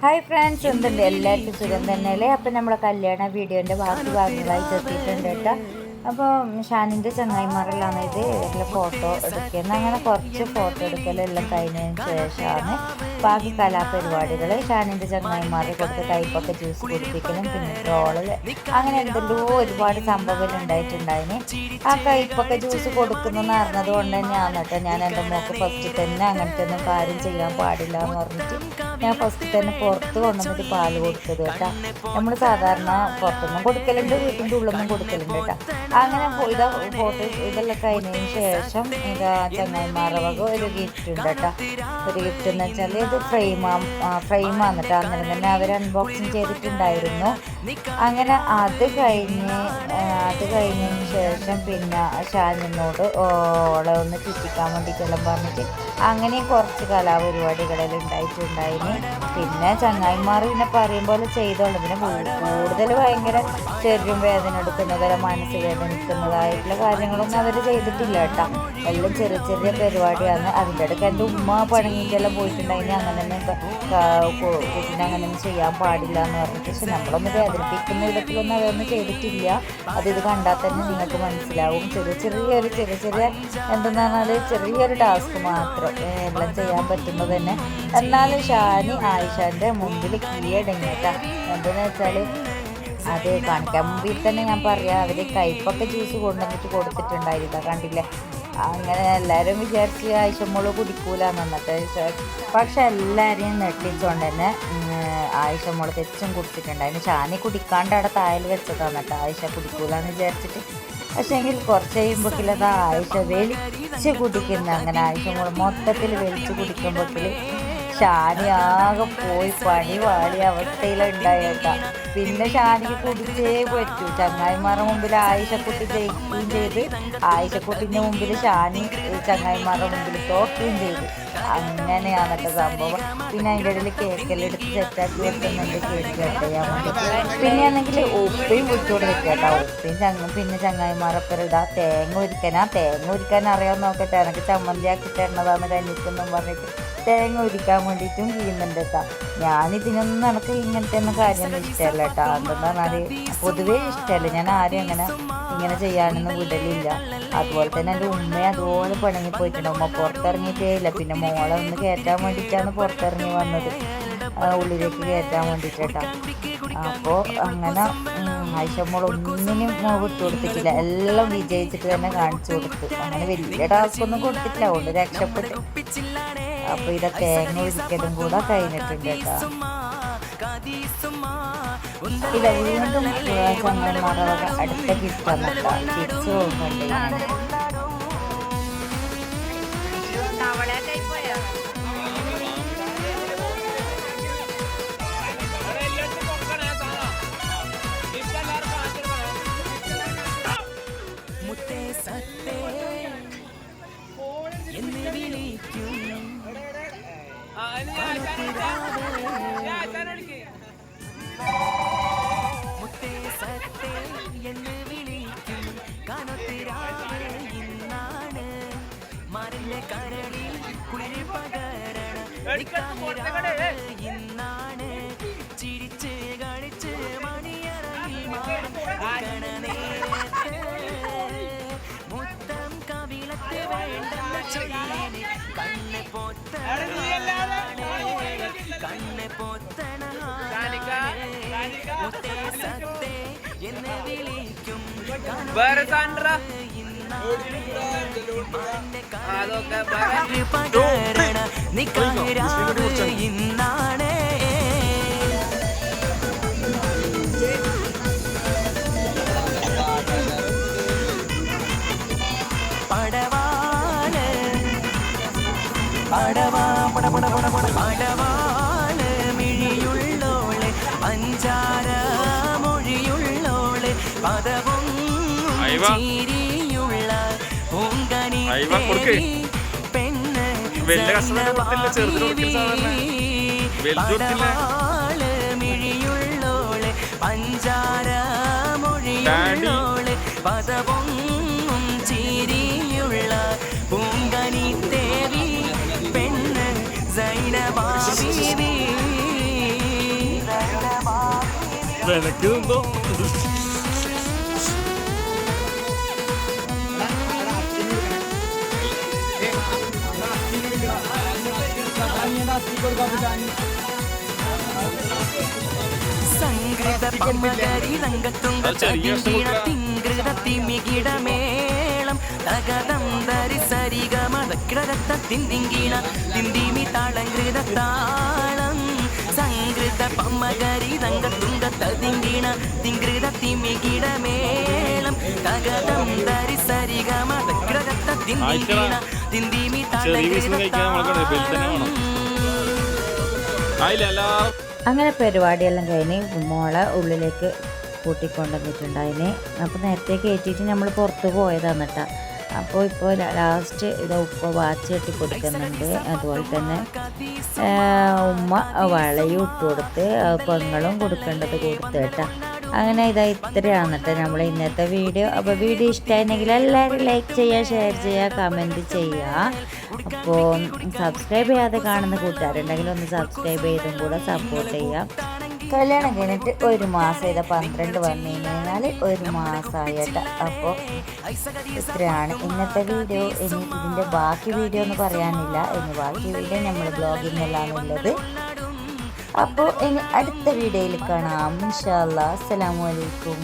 Hi friends എന്തുണ്ട്? എല്ലാവർക്കും സുഖം തന്നെയല്ലേ? അപ്പം നമ്മുടെ കല്യാണ വീഡിയോന്റെ ബാക്കി ഭാഗങ്ങളായിട്ട് എത്തിയിട്ടുണ്ട് കേട്ടോ. അപ്പോൾ ഷാനിന്റെ ചങ്ങായിമാരെല്ലാം ഇത് ഫോട്ടോ എടുക്കുന്നത് അങ്ങനെ കുറച്ച് ഫോട്ടോ എടുക്കലെല്ലാം കഴിഞ്ഞതിന് ശേഷമാണ് ബാക്കി കലാപരിപാടികൾ ഷാനിന്റെ ചങ്ങായിമാരെ കൊടുത്ത് കൈപ്പൊക്കെ ജ്യൂസ് കുടിപ്പിക്കലും പിന്നെ ട്രോളിൽ അങ്ങനെ എന്തെല്ലോ ഒരുപാട് സംഭവങ്ങൾ ഉണ്ടായിട്ടുണ്ടായിന്. ആ കൈപ്പൊക്കെ ജ്യൂസ് കൊടുക്കുന്നെന്ന് അറിഞ്ഞത് കൊണ്ട് തന്നെയാണ് കേട്ടോ ഞാൻ എന്റെ മോക്ക് ഫസ്റ്റ് തന്നെ അങ്ങനത്തെ ഒന്നും കാര്യം ചെയ്യാൻ പാടില്ല എന്ന് പറഞ്ഞിട്ട് ഞാൻ ഫസ്റ്റ് തന്നെ പുറത്ത് കൊണ്ടുവന്നിട്ട് പാൽ കൊടുത്തത് കേട്ടോ. നമ്മൾ സാധാരണ പുറത്തൊന്നും കൊടുക്കലുണ്ട് വീട്ടിന്റെ ഉള്ളൊന്നും കൊടുക്കലുണ്ട് കേട്ടോ. അങ്ങനെ ഇതാ ഫോട്ടോ ഇതെല്ലാം കഴിഞ്ഞതിന് ശേഷം ഇതാ ചങ്ങായിമാരുടെ വക ഒരു ഗിഫ്റ്റ് ഉണ്ട് കേട്ടോ. ഒരു ഗിഫ്റ്റ് എന്ന് വെച്ചാൽ ഇത് ഫ്രെയിമാ ഫ്രെയിമാണ് വന്നിട്ട് അങ്ങനെ തന്നെ അവർ അൺബോക്സിങ് ചെയ്തിട്ടുണ്ടായിരുന്നു. അങ്ങനെ അത് കഴിഞ്ഞ് അത് കഴിഞ്ഞതിന് ശേഷം പിന്നെ ഷാനിനോട് ഓളെ ഒന്ന് ചുറ്റിക്കാൻ വേണ്ടിയിട്ടെല്ലാം പറഞ്ഞിട്ട് അങ്ങനെ കുറച്ച് കലാപരിപാടികളെല്ലാം ഉണ്ടായിട്ടുണ്ടായിന് പിന്നെ ചങ്ങായിമാർ പിന്നെ പറയും പോലെ ചെയ്തോളും. പിന്നെ കൂടുതൽ ഭയങ്കര ശരീരം വേദന എടുക്കുന്നതല്ല മനസ്സ് വേദനിക്കുന്നതായിട്ടുള്ള കാര്യങ്ങളൊന്നും അവർ ചെയ്തിട്ടില്ല കേട്ടോ. എല്ലാം ചെറിയ ചെറിയ പരിപാടിയാണ്. അതിന്റെ ഇടയ്ക്ക് എന്റെ ഉമ്മ പണങ്ങിയിട്ടെല്ലാം പോയിട്ടുണ്ടായിന്. അങ്ങനെ തന്നെ കുട്ടീനെ അങ്ങനെ ഒന്നും ചെയ്യാൻ പാടില്ല എന്ന് പറഞ്ഞിട്ട് പക്ഷെ നമ്മളൊന്നും വേദനിപ്പിക്കുന്ന വിധത്തിലൊന്നും അതൊന്നും ചെയ്തിട്ടില്ല. അത് ഇത് കണ്ടാൽ തന്നെ നിങ്ങൾക്ക് മനസ്സിലാവും. ചെറിയ ചെറിയൊരു ചെറിയ ചെറിയ എന്തെന്ന് പറഞ്ഞാൽ ചെറിയൊരു ടാസ്ക് മാത്രം എല്ലാം ചെയ്യാൻ പറ്റുന്നത് തന്നെ. എന്നാലും ഷാനി ആയിഷാന്റെ മുമ്പിൽ കീഴടങ്ങിയിട്ടാ എന്തെന്ന് വെച്ചാൽ അത് കാണിക്കാൻ മുമ്പിൽ തന്നെ ഞാൻ പറയാം അവർ കയ്പൊക്കെ ജ്യൂസ് കൊണ്ടുവന്നിട്ട് കൊടുത്തിട്ടുണ്ടായിരുന്നു. കണ്ടില്ലേ? അങ്ങനെ എല്ലാവരും വിചാരിച്ച് ആയിഷമ്മോൾ കുടിക്കൂല എന്നിട്ട് പക്ഷെ എല്ലാവരെയും നെട്ടിച്ചുകൊണ്ട് തന്നെ ആയിഷമ്മോൾ തെച്ചും കുടിച്ചിട്ടുണ്ട്. അതിന് ഷാനി കുടിക്കാണ്ട് അവിടെ തായൽ വെച്ചതാണ് കേട്ടോ ആയിഷ കുടിക്കൂലെന്ന് വിചാരിച്ചിട്ട്. പക്ഷേ എങ്കിൽ കുറച്ച് കഴിയുമ്പോഴേക്കിലത് ആയിഷ വലിച്ച് കുടിക്കുന്ന. അങ്ങനെ ആയിഷമ്മോൾ മൊത്തത്തിൽ വലിച്ച് കുടിക്കുമ്പോഴേക്കിൽ ഷാനി ആകെ പോയി പണി പാടിയ അവസ്ഥയിലുണ്ടായേട്ടാ പിന്നെ ഷാനിക്ക് കുടിച്ചേ പറ്റൂ. ചങ്ങായിമാരുടെ മുമ്പിൽ ആയിഷക്കുട്ടി ജയിക്കുകയും ചെയ്ത് ആയിഷക്കുട്ടിന്റെ മുമ്പിൽ ഷാനി ചങ്ങായിമാരുടെ മുമ്പിൽ തോക്കുകയും ചെയ്തു. അങ്ങനെയാണ് സംഭവം. പിന്നെ അതിന്റെ ഇടയിൽ കേക്കെല്ലാം സെറ്റാക്കി വെക്കുന്നുണ്ട് കേക്ക് കട്ട് ചെയ്യാൻ വേണ്ടി. പിന്നെ ആണെങ്കിൽ ഉപ്പയും പൊടിച്ചുകൊണ്ട് വെക്കുക കേട്ടോ. ഉപ്പയും ചങ്ങ പിന്നെ ചങ്ങായിമാരൊക്കെ ഇടാ. തേങ്ങ ഉരിക്കാൻ ആ തേങ്ങ ഒരുക്കാൻ അറിയാൻ നോക്കട്ടെ എനിക്ക് ചമ്മന്തിയാക്കി തരണതാണ് കഞ്ഞിക്കെന്നും പറഞ്ഞിട്ട് തേങ്ങ ഒരിക്കാൻ വേണ്ടിയിട്ടും ചെയ്യുന്നുണ്ട് കേട്ടോ ഞാനിതിനൊന്നും എനിക്ക് ഇങ്ങനത്തെ ഒന്നും കാര്യം ഇഷ്ടമല്ല കേട്ടോ എന്തെന്ന് പറഞ്ഞാൽ പൊതുവേ ഇഷ്ടമല്ല ഞാൻ ആരും അങ്ങനെ ഇങ്ങനെ ചെയ്യാനൊന്നും വിടലില്ല. അതുപോലെ തന്നെ എന്റെ ഉമ്മയെ അതുപോലെ പിണങ്ങി പോയിട്ടുണ്ട്. ഉമ്മ പുറത്തിറങ്ങിയിട്ടേ ഇല്ല പിന്നെ മോളെ ഒന്ന് കയറ്റാൻ വേണ്ടിയിട്ടാണ് പുറത്തിറങ്ങി വന്നത്. ഉള്ളിലേക്ക് കയറ്റാൻ വേണ്ടിയിട്ട് കേട്ടോ അപ്പോൾ അങ്ങനെ ആയിഷമ്മളൊന്നിനും വിട്ടു കൊടുത്തിട്ടില്ല. എല്ലാം വിജയിച്ചിട്ട് തന്നെ കാണിച്ചു കൊടുത്തു. അങ്ങനെ വലിയ ടാസ്ക് ഒന്നും കൊടുത്തിട്ടില്ല. അതുകൊണ്ട് രക്ഷപ്പെട്ട്. അപ്പോൾ ഇത് തേങ്ങ ഒരിക്കലും കൂടെ കഴിഞ്ഞിട്ടുണ്ട് കേട്ടോ. ഇത് വീണ്ടും ചങ്ങന്മാരുടെ അടുത്ത ഗിഫ്റ്റാണ് കേട്ടോ. മുത്തേ സത്തേ. എന്ന് വിളിക്കും. മുത്തേ സത്തേ എന്ന് വിളിക്കും. കനത്തിരാവ് ഇന്നാണ്. മാറിന്റെ കരളിൽ കുളിരി പകരണ ഇന്നാണ്. ചിരിച്ച് കളിച്ച് മണിയറയിൽ മാറണ നേരത്ത് കണ്ണ് കണ്ണ് സത്തേ എന്ന് വിളിക്കും വേറെ സാൻഡ്ര ഇന്നാണ്. പദവും. ചിരിയുള്ള പൂങ്കനി. പെണ്ണ് പടവാൾ മിഴിയുള്ളോൾ പഞ്ചാര മൊഴിയുള്ളോൾ പദവും ചിരിയുള്ള പൂങ്കനി തേവി പെണ്ണ് സൈനബാ ബീവി വിലക്കുന്നുണ്ടോ സംഗൃത പമ്മകരി രംഗത്തുങ്ക അത് ചെറിയ തകിട തിങ്കൃത തിമികിടമേളം തകതം ധരി സരിക ദക്കിടരത്ത തിന്തിങ്കിണ തിന്തിമി താളങ്കൃത താളം സംഗൃത പമ്മകരി രംഗത്തുങ്ക തതിങ്കിണ തിങ്കൃത തിമികിടമേളം തകതം ധരി സരിക ദക്കിടരത്ത തിന്തിങ്കിണ തിന്തിമി താളങ്കൃത കഴിക്കാൻ അങ്ങനെ പരിപാടിയെല്ലാം കഴിഞ്ഞ് മോളെ ഉള്ളിലേക്ക് കൂട്ടിക്കൊണ്ടുവന്നിട്ടുണ്ടായിന്. അപ്പോൾ നേരത്തെ കയറ്റിയിട്ട് നമ്മൾ പുറത്ത് പോയതാണ് കേട്ടോ അപ്പോൾ ഇപ്പോൾ ലാസ്റ്റ് ഇത് ഉപ്പ വാച്ച് കെട്ടി കൊടുക്കുന്നുണ്ട്. അതുപോലെ തന്നെ ഉമ്മ വളയും ഇട്ട് കൊടുത്ത് പെങ്ങളും കൊടുക്കേണ്ടത് കൊടുത്ത് കേട്ടോ. അങ്ങനെ ഇതാ ഇത്രയാണ് കേട്ടോ നമ്മൾ ഇന്നത്തെ വീഡിയോ. അപ്പോൾ വീഡിയോ ഇഷ്ടമായിരുന്നെങ്കിൽ എല്ലാവരും ലൈക്ക് ചെയ്യുക ഷെയർ ചെയ്യുക കമന്റ് ചെയ്യുക അപ്പോൾ സബ്സ്ക്രൈബ് ചെയ്യാതെ കാണുന്ന കൂട്ടുകാരുണ്ടെങ്കിൽ ഒന്ന് സബ്സ്ക്രൈബ് ചെയ്തും കൂടെ സപ്പോർട്ട് ചെയ്യാം. കല്യാണം കഴിഞ്ഞിട്ട് ഒരു മാസം ഇതാ പന്ത്രണ്ട് വന്നു കഴിഞ്ഞാൽ ഒരു മാസമായിട്ട് അപ്പോൾ ഇത്രയാണ് ഇന്നത്തെ വീഡിയോ. ഇനി ഇതിന്റെ ബാക്കി വീഡിയോ എന്ന് പറയാനില്ല. ഇനി ബാക്കി വീഡിയോ നമ്മൾ ബ്ലോഗിങ്ങിലാണുള്ളത് അപ്പോൾ ഇനി അടുത്ത വീഡിയോയിൽ കാണാം. ഇൻഷാല്ലാ അസ്സലാമു അലൈക്കും.